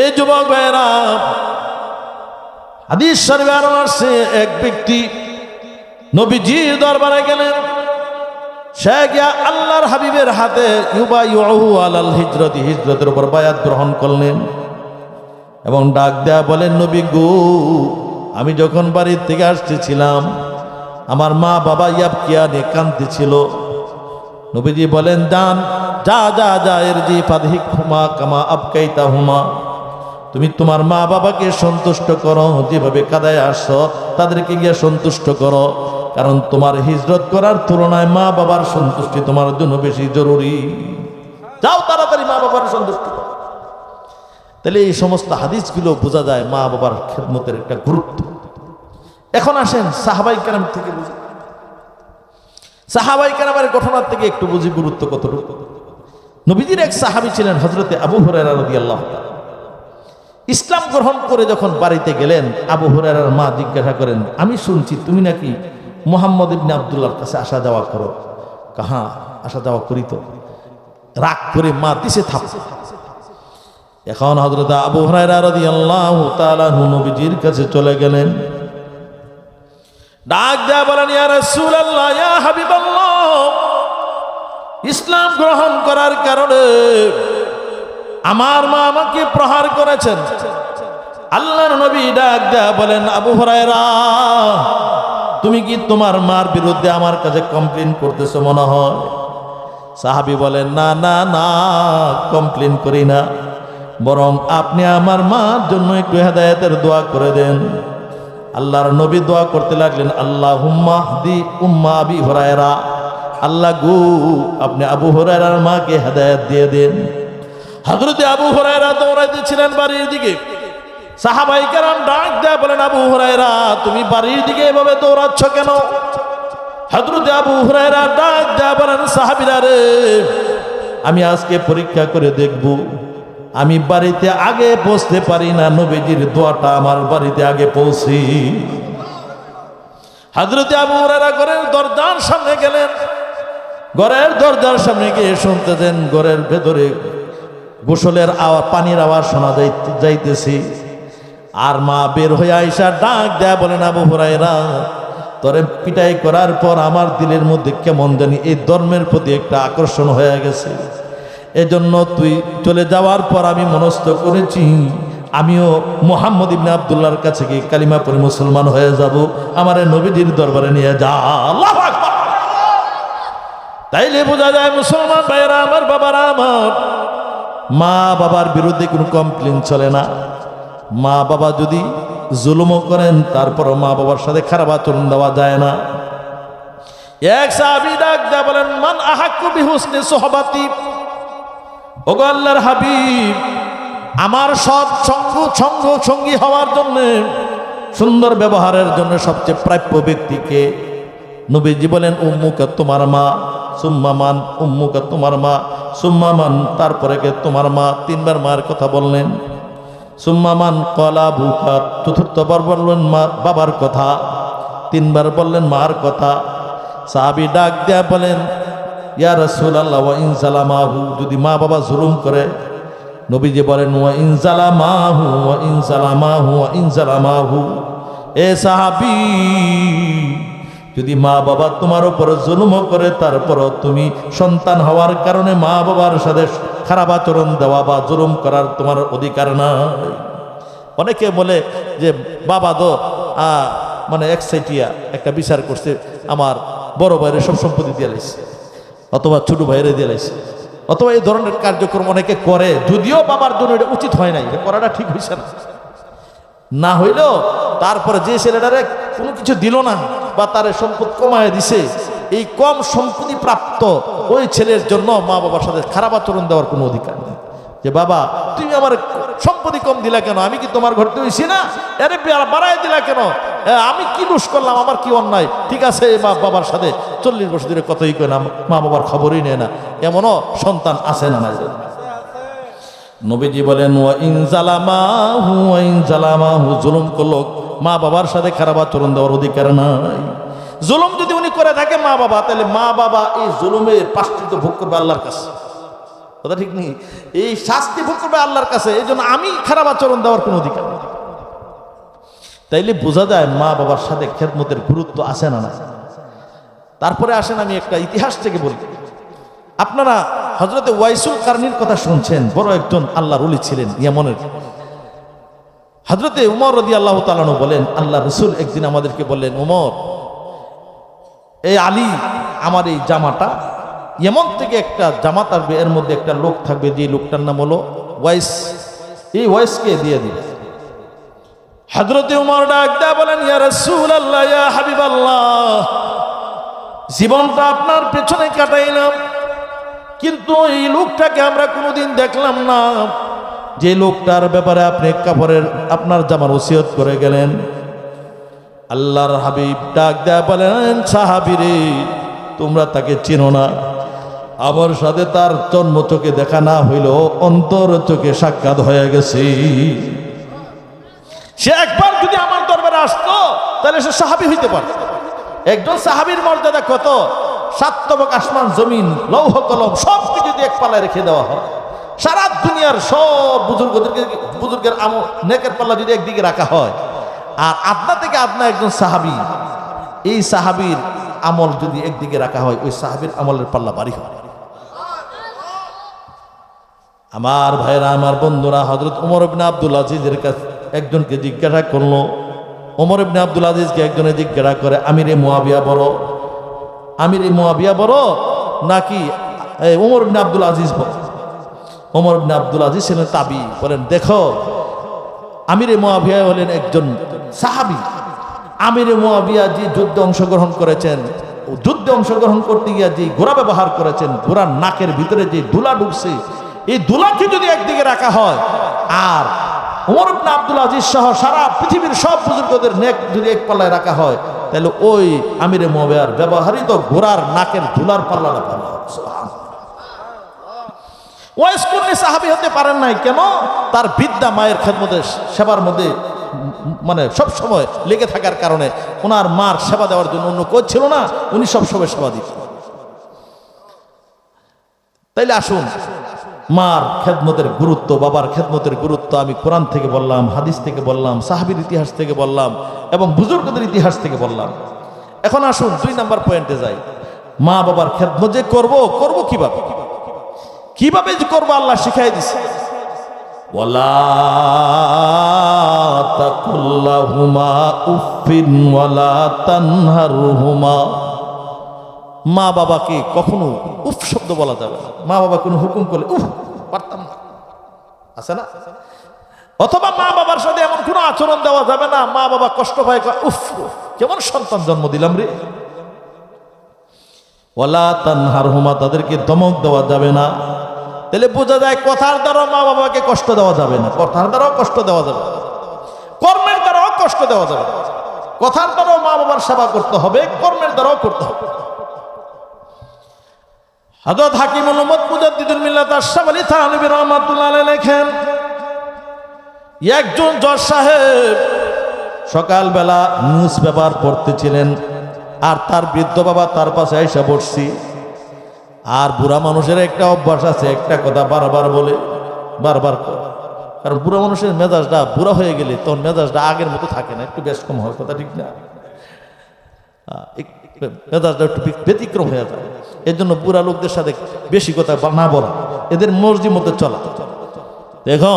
এই যুবক ভাইরা হাদিস শরীফে আরও আসছে, এক ব্যক্তি নবীজির দরবারে গেলেন। সে গিয়া আল্লাহর হাবিবের হাতে ইউবা ইউহু আলাল হিজরতি, হিজরতের উপর বায়াত গ্রহণ করলেন এবং ডাক দেয়া বলেন, নবী গো, আমি যখন বাড়ির থেকে আসতেছিলাম, আমার মা বাবা ইয়াব কিয়ানে কান্দতেছিল নবীজি বলেন যান যা যা যা, এর জি ফাদহিক হুমা কামা আবকাইতা হুমা তুমি তোমার মা বাবাকে সন্তুষ্ট করো, যেভাবে কাদায় আসছো তাদেরকে গিয়ে সন্তুষ্ট করো। কারণ তোমার হিজরত করার তুলনায় মা বাবার সন্তুষ্টি তোমার জন্য বেশি জরুরি। যাও তাড়াতাড়ি মা বাবার সন্তুষ্ট করো। তাহলে এই সমস্ত হাদিসগুলো বোঝা যায় মা বাবার খেদমতের একটা গুরুত্ব। এখন আসেন সাহাবাই কারাম থেকে বুঝি। সাহাবাই কারামের ঘটনার থেকে একটু বুঝি গুরুত্ব কতটুকু। নবীজির এক সাহাবি ছিলেন হজরতে আবু রদি আল্লাহ ইসলাম গ্রহণ করে যখন বাড়িতে গেলেন, আবু হুরারার মা জিজ্ঞাসা করেন, আমি শুনছি, তুমি নাকি মোহাম্মদ ইবনে আবদুল্লাহর কাছে আসা যাওয়া করো? কাহা, আসা যাওয়া করি তো। রাগ করে মা দিছে থাপ। এখন হজরত আবু তাআলা নবীজির কাছে চলে গেলেন। ডাক দেয়া বলেন ইসলাম গ্রহণ করার কারণে আমার মা আমাকে প্রহার করেছেন। আল্লাহর নবী ডাক দেয়া বলেন, আবু হরায়রা, তুমি কি তোমার মার বিরুদ্ধে আমার কাছে কমপ্লেন করতেছো মনে হয়? সাহাবি বলেন, না না না কমপ্লেন করি না। বরং আপনি আমার মার জন্য একটু হেদায়তের দোয়া করে দেন। আল্লাহর নবী দোয়া করতে লাগলেন আল্লাহ হুম্মা দি উম্মা আবি হরায়রা, আল্লাহ গু, আপনি আবু হরায়রার মাকে হেদায়ত দিয়ে দেন। হজরতে আবু হরায়রা দৌড়াইতেছিলেন বাড়ির দিকে। সাহাবাই কেরাম ডাক দেয়া বলেন, আবু হরায়রা, তুমি বাড়ির দিকে এভাবে দৌড়াচ্ছ কেন? হজরতে আবু হরায়রা ডাক দেয়া বলেন, সাহাবিরা রে, আমি আজকে পরীক্ষা করে দেখব। আমি বাড়িতে আগে পৌঁছতে পারি না, নবীজির দোয়াটা আমার বাড়িতে আগে পৌঁছি। হজরতে আবু হরায়রা ঘরের দরজার সামনে গেলেন। ঘরের দরজার সামনে গিয়ে শুনতেছেন ঘরের ভেতরে গোসলের আওয়াজ, পানির আওয়াজ শোনা যাইতে যাইতেছি। আর মা বের হয়ে আইসা ডাক দেয়া বলেন আবু হুরাইরা তোরে পিটাই করার পর আমার দিলের মধ্যে কেমন জানি এই ধর্মের প্রতি একটা আকর্ষণ হয়ে গেছে। এজন্য তুই চলে যাওয়ার পর আমি মনস্থ করেছি, আমিও মোহাম্মদ ইবনে আবদুল্লাহর কাছে গিয়ে কালিমা পরে মুসলমান হয়ে যাব। আমার নবীজির দরবারে নিয়ে যা। তাইলে বোঝা যায় মুসলমান ভাইয়েরা, আমার বাবারা আমার মা বাবার বিরুদ্ধে কোনো কমপ্লেন চলে না। মা বাবা যদি জুলুমও করেন তারপর মা বাবার সাথে খারাপ আচরণ দেওয়া যায় না। এক সাহাবী ডাক দেয়া বলেন, মান আহাক্কু বিহুসনি সোহবাতি? ওগো আল্লাহর হাবিব, আমার সৎ সঙ্গ সঙ্গ সঙ্গী হওয়ার জন্য, সুন্দর ব্যবহারের জন্য সবচেয়ে প্রাপ্য ব্যক্তিকে নবীজি বলেন, উম্মুকা তোমার মা সুম্মামান উম্মুকা তোমার মা সুম্মামান তারপরে কে তোমার মা? তিনবার মার কথা বললেন। সুম্মামান কলা ভুকা চতুর্থবার বললেন, মা, বাবার কথা। তিনবার বললেন, মার কথা। সাহাবি ডাক দেয়া বলেন, ইয়া রসুল আল্লাহ ওয়া ইনসালামাহু যদি মা বাবা জুলুম করে, নবীজি বলেন, ওয়া ইনসালামাহু ওয়া ইনসালামাহু ওয়া ইনসালামাহু এ সাহাবি যদি মা বাবা তোমার উপরে জুলুম করে, তারপরও তুমি সন্তান হওয়ার কারণে মা বাবার সাথে খারাপ আচরণ দেওয়া বা জুলুম করার তোমার অধিকার নাই। অনেকে বলে যে, বাবা তো মানে একসাইটিয়া একটা বিচার করছে, আমার বড় ভাইয়ের সব সম্পত্তি দিয়ে লাইছে, অথবা ছোট ভাইয়ের দিয়ে লাইছে। অথবা এই ধরনের কার্যক্রম অনেকে করে, যদিও বাবার জন্য এটা উচিত হয় নাই করাটা ঠিক হয়েছে না। না হইলেও তারপরে যে ছেলেটারে কোনো কিছু দিল না বা তার সম্পদ কমায় দিছে, এই কম সম্পত্তি প্রাপ্ত ওই ছেলের জন্য মা বাবার সাথে খারাপ আচরণ দেওয়ার কোনো অধিকার নেই। যে বাবা, তুমি আমার সম্পত্তি কম দিলা কেন? আমি কি তোমার ঘরতে হয়েছি না? এরে বাড়াই দিলা কেন? আমি কি দোষ করলাম? আমার কি অন্যায়? ঠিক আছে মা বাবার সাথে চল্লিশ বছর ধরে কতই কয় না, মা বাবার খবরই নেয় না। এমনও সন্তান আছে না নবীজি বলেন, ওয়া ইন জালামাহু, ওয়া ইন জালামাহু, জুলুম করল মা বাবার সাথে খারাপ আচরণ দেওয়ার অধিকার নাই। জুলুম যদি উনি করে থাকে মা বাবা, তাহলে মা বাবা এই জুলুমের পাশ্চিত্য ভোগ করবে আল্লাহর কাছে। কথা ঠিক নেই? এই শাস্তি ভোগ করবে আল্লাহর কাছে, এই জন্য আমি খারাপ আচরণ দেওয়ার কোনো অধিকার নেই। তাইলে বোঝা যায় মা বাবার সাথে খেদমতের গুরুত্ব আছে না না তারপরে আসেন আমি একটা ইতিহাস থেকে বলি। আপনারা হজরতে ওয়াইসুল কারনির কথা শুনছেন, বড় একজন আল্লাহর উলি ছিলেন, ইয়ামনের। হজরতে উমর রদি আল্লাহ তালানু বলেন, আল্লাহ রসুল একদিন আমাদেরকে বললেন, উমর এই আলী, আমার এই জামাটা এমন থেকে একটা জামা থাকবে, এর মধ্যে একটা লোক থাকবে, যে লোকটার নাম হলো ওয়াইস। এই ওয়াইসকে দিয়ে দিবে হজরতে উমর ডাক বলেন, ইয়া রসুল আল্লাহ ইয়া হাবিব আল্লাহ জীবনটা আপনার পেছনে কাটাইলাম, কিন্তু এই লোকটাকে আমরা কোনোদিন দেখলাম না। যে লোকটার ব্যাপারে আপনি কাপড়ের আপনার জামার ওসিয়ত করে গেলেন, আল্লাহর হাবিব ডাক দেয়া বলেন, সাহাবিরে, তোমরা তাকে চিনো না। আমার সাথে তার জন্ম চোখে দেখা না হইল অন্তর চোখে সাক্ষাৎ হয়ে গেছে। সে একবার যদি আমার দরবারে আসতো, তাহলে সে সাহাবি হইতে পারত। একজন সাহাবির মর্যাদা কত? সাতবক আসমান, জমিন, লৌহ কলম সব কিছু এক পাল্লায় রেখে দেওয়া হয়। সারা দুনিয়ার সব বুজুর্গদেরকে বুজুর্গের আম নেকের পাল্লা যদি একদিকে রাখা হয়, আর আপনা থেকে আপনা একজন সাহাবি, এই সাহাবির আমল যদি একদিকে রাখা হয়, ওই সাহাবির আমলের পাল্লা বাড়ি হয়। আমার ভাইরা আমার বন্ধুরা হজরত উমর ইবনে আব্দুল আজিজের কাছে একজনকে জিজ্ঞাসা করল ওমর ইবনে আব্দুল আজিজকে একজনে জিজ্ঞাসা করে, আমির এ মোয়াবিয়া বড়? আমির এ মোয়াবিয়া বড়? নাকি ওমর ইবনে আব্দুল আজিজ বড়? ওমর ইবনে আব্দুল আজিজ ছিলেন তাবি। বলেন, দেখো, আমিরে মোয়াবিয়া হলেন একজন সাহাবি। আমিরে মোয়াবিয়া যে যুদ্ধে অংশগ্রহণ করেছেন যুদ্ধে অংশগ্রহণ করতে গিয়ে যে ঘোড়া ব্যবহার করেছেন, ঘোড়ার নাকের ভিতরে যে দুলা ঢুকছে, এই দুলাকে যদি একদিকে রাখা হয়, আর উমর ইবনে আব্দুল আজিজ সহ সারা পৃথিবীর সব বুজুর্গদের নেক যদি এক পাল্লায় রাখা হয়, তাহলে ওই আমিরে মোয়াবিয়ার ব্যবহারিত ঘোড়ার নাকের ধুলার পাল্লাটা পাল্লা ওয়াইস সাহাবি হতে পারেন নাই, কেন? তার বিদ্যা মায়ের খেদমতে, সেবার মধ্যে মানে সব সময় লেগে থাকার কারণে ওনার মার সেবা দেওয়ার জন্য অন্য কোচ ছিল না, উনি সব সময় সেবা দিতেন। তাইলে আসুন, মার খেদমতের গুরুত্ব, বাবার খেদমতের গুরুত্ব আমি কোরআন থেকে বললাম, হাদিস থেকে বললাম, সাহাবির ইতিহাস থেকে বললাম, এবং বুজুর্গদের ইতিহাস থেকে বললাম। এখন আসুন, দুই নাম্বার পয়েন্টে যাই। মা বাবার খেদমত যে করব করব কীভাবে? কীভাবে করব আল্লাহ শিখাই দিছে। মা বাবাকে কখনো উফ শব্দ বলা যাবে না। মা বাবা কোনো হুকুম করলে উফ পারতাম না। আছে না? অথবা মা বাবার সাথে এমন কোনো আচরণ দেওয়া যাবে না মা বাবা কষ্ট পায় উফ কেমন সন্তান জন্ম দিলাম রে। ওলা তানহার হুমা তাদেরকে ধমক দেওয়া যাবে না তাহলে বোঝা যায় কথার দ্বারাও মা বাবাকে কষ্ট দেওয়া যাবে না কথার দ্বারাও কষ্ট দেওয়া যাবে। কর্মের দ্বারাও কষ্ট দেওয়া যাবে। কথার দ্বারাও মা বাবার সেবা করতে হবে, কর্মের দ্বারাও করতে হবে হযরত হাকিম মোহাম্মদ মুজাদ্দিদুল মিল্লাত আশরাফ আলী থানভী রহমাতুল্লাহ লেখেন, একজন জজ সাহেব সকালবেলা নিউজ পেপার পড়তেছিলেন আর তার বৃদ্ধ বাবা তার পাশে এসে বসছি। আর বুড়া মানুষের একটা অভ্যাস আছে, একটা কথা বারবার বলে, বারবার করে। কারণ বুড়া মানুষের মেজাজটা বুড়া হয়ে গেলে তখন মেজাজটা আগের মতো থাকে না, একটু বেশ কম হয় কথা, ঠিক না? মেজাজটা একটু ব্যতিক্রম হয়ে যায়। এর জন্য বুড়া লোকদের সাথে বেশি কথা না বলা, এদের মর্জি মতো চলা। দেখো